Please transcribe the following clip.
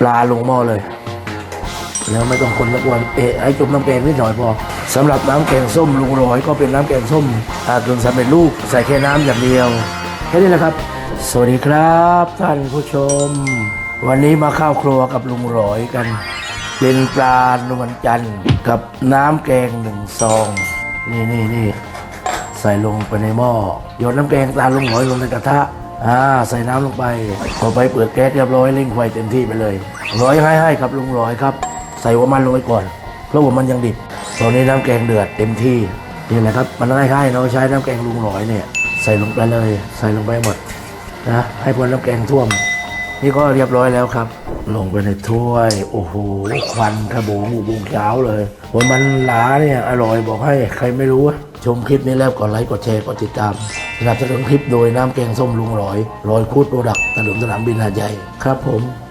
ปลาลงหม้อเลย แล้วไม่ต้องคนละวนเอะไอ้จุ่มน้ำแกงนิดหน่อยพอสำหรับน้ำแกงส้มลุงร้อยก็เป็นน้ำแกงส้มอากึ่งสำเร็จรูปใส่แค่น้ำอย่างเดียวแค่นี้แหละครับ สวัสดีครับท่านผู้ชม วันนี้มาเข้าวครัวกับลุงร้อยกัน เป็นปลานวลจันทร์กับน้ำแกงหนึ่งซอง นี่นี่นี่ใส่ลงไปในหม้อโยนน้ำแกงตาลุงร้อยลงในกระทะ อ่าใส่น้ำลงไปต่อไปเปิดแก๊สเรียบร้อยเร่งไฟเต็มที่ไปเลยร้อยให้ให้ครับลุงร้อยครับ ใส่หัวมันลงไปก่อน เพราะหัวมันยังดิบ ตอนนี้น้ำแกงเดือดเต็มที่นี่แหละครับมันง่ายๆเราใช้น้ำแกงลุงร้อยเนี่ยใส่ลงไปเลย ใส่ลงไปหมดนะให้พอน้ำแกงท่วม นี่ก็เรียบร้อยแล้วครับ ลงไปในถ้วย โอ้โห ควันขโบงอุบงเช้าเลยหัวมันหลาเนี่ย อร่อยบอกให้ใครไม่รู้ ชมคลิปนี้แล้วกดไลค์ กดแชร์ กดติดตาม สนับสนุนคลิปโดยน้ำแกงส้มลุงร้อยร้อยคูดโปรดักต์ถนนสนามบินหาดใหญ่ครับผม